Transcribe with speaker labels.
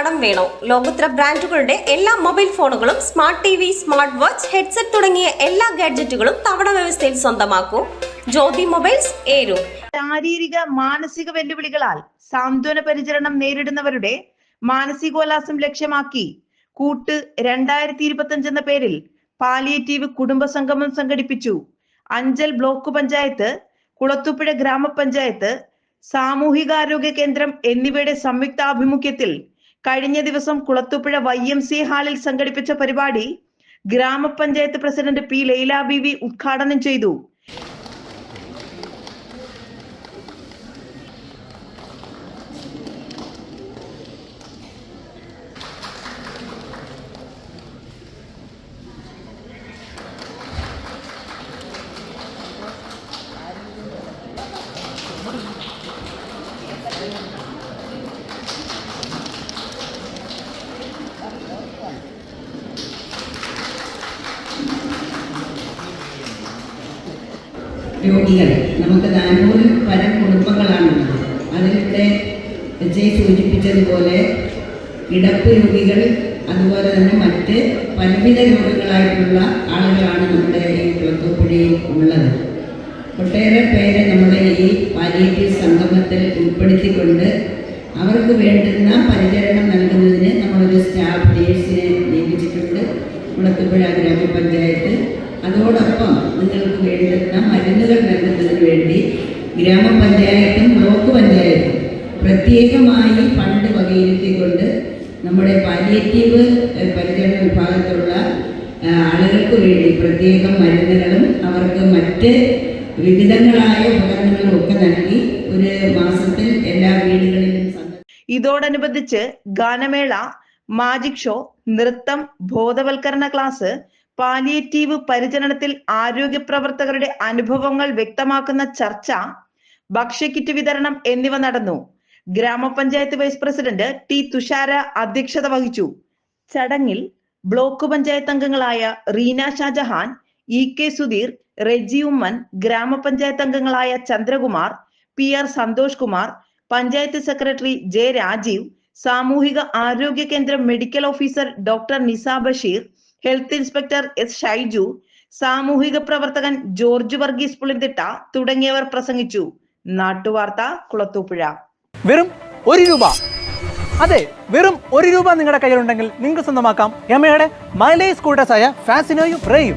Speaker 1: കടം വേണോ? ലോകോത്തര ബ്രാൻഡുകളുടെ എല്ലാ മൊബൈൽ ഫോണുകളും smart T V smart watch headset തുടങ്ങിയ എല്ലാ ഗാഡ്ജറ്റുകളും തവണ വ്യവസ്ഥയിൽ സ്വന്തമാക്കൂ. ജ്യോതി മൊബൈൽസ് ഏരു.
Speaker 2: ശാരീരിക മാനസിക വെല്ലുവിളികളാൽ സാന്ത്വന പരിചരണം നേരിടുന്നവരുടെ മാനസികോല്ലാസം ലക്ഷ്യമാക്കി. കൂട്ട് രണ്ടായിരത്തി ഇരുപത്തി എന്ന പേരിൽ പാലിയേറ്റീവ് കുടുംബ സംഗമം സംഘടിപ്പിച്ചു. അഞ്ചൽ ബ്ലോക്ക് പഞ്ചായത്ത് കുളത്തുപുഴ ഗ്രാമപഞ്ചായത്ത് സാമൂഹികാരോഗ്യ കേന്ദ്രം എന്നിവയുടെ സംയുക്താഭിമുഖ്യത്തിൽ കഴിഞ്ഞ ദിവസം കുളത്തുപുഴ വൈ എം സി ഹാളിൽ സംഘടിപ്പിച്ച പരിപാടി ഗ്രാമപഞ്ചായത്ത് പ്രസിഡന്റ് പി ലൈല ബിവി ഉദ്ഘാടനം ചെയ്തു.
Speaker 3: രോഗികൾ നമുക്ക് നാനൂറിൽ പരം കുടുംബങ്ങളാണുള്ളത്. അതിലൂടെ വിജയ് സൂചിപ്പിച്ചതുപോലെ കിടപ്പ് രോഗികൾ അതുപോലെ തന്നെ മറ്റ് പലവിധ രോഗങ്ങളായിട്ടുള്ള ആളുകളാണ് നമ്മുടെ ഈ കുളത്തൂപ്പുഴയിൽ ഉള്ളത്. ഒട്ടേറെ പേരെ നമ്മുടെ ഈ പാലിയേറ്റീവ് സംഗമത്തിൽ ഉൾപ്പെടുത്തിക്കൊണ്ട് അവർക്ക് വേണ്ടുന്ന പരിചരണം നൽകുന്നതിന് നമ്മളൊരു സ്റ്റാഫ് നേഴ്സിനെ നിയമിച്ചിട്ടുണ്ട്. കുളത്തുപുഴ ഗ്രാമപഞ്ചായത്ത് അതോടൊപ്പം നിങ്ങൾക്ക് വേണ്ടുന്ന മരുന്നുകൾ നൽകുന്നതിന് വേണ്ടി ഗ്രാമപഞ്ചായത്തും ബ്ലോക്ക് പഞ്ചായത്തും പ്രത്യേകമായി ഫണ്ട് വകയിരുത്തിക്കൊണ്ട് നമ്മുടെ പാലിയേറ്റീവ് പരിചരണ വിഭാഗത്തിലുള്ള ആളുകൾക്ക് വേണ്ടി പ്രത്യേകം മരുന്നുകളും അവർക്ക് മറ്റ് വിവിധങ്ങളായ ഉപകരണങ്ങളും ഒക്കെ നൽകി ഒരു മാസത്തിൽ എല്ലാ വീടുകളിലും
Speaker 2: ഇതോടനുബന്ധിച്ച് ഗാനമേള മാജിക് ഷോ നൃത്തം ബോധവൽക്കരണ ക്ലാസ് പാലിയേറ്റീവ് പരിചരണത്തിൽ ആരോഗ്യ പ്രവർത്തകരുടെ അനുഭവങ്ങൾ വ്യക്തമാക്കുന്ന ചർച്ച ഭക്ഷ്യക്കിറ്റ് വിതരണം എന്നിവ നടന്നു. ഗ്രാമപഞ്ചായത്ത് വൈസ് പ്രസിഡന്റ് ടി തുഷാര അധ്യക്ഷത വഹിച്ചു. ചടങ്ങിൽ ബ്ലോക്ക് പഞ്ചായത്ത് അംഗങ്ങളായ റീന ഷാജഹാൻ ഇ കെ സുധീർ റെജി ഉമ്മൻ ഗ്രാമപഞ്ചായത്ത് അംഗങ്ങളായ Chandrakumar P R Santhosh Kumar panchayat secretary J Rajeev സാമൂഹിക ആരോഗ്യ കേന്ദ്രം medical officer doctor Nisa Basheer health inspector S Shaiju സാമൂഹിക പ്രവർത്തകൻ ജോർജ് വർഗീസ് പുളിന്തിട്ട തുടങ്ങിയവർ പ്രസംഗിച്ചു. നാട്ടുവാർത്ത കുളത്തൂപ്പുഴ.
Speaker 4: വെറും ഒരു രൂപ. അതെ വെറും ഒരു രൂപ നിങ്ങളുടെ കയ്യിലുണ്ടെങ്കിൽ നിങ്ങൾക്ക് സ്വന്തമാക്കാം. യമയുടെ മൈലേജ് സ്കൂട്ടേഴ്സായ ഫാസിനോയും റേയും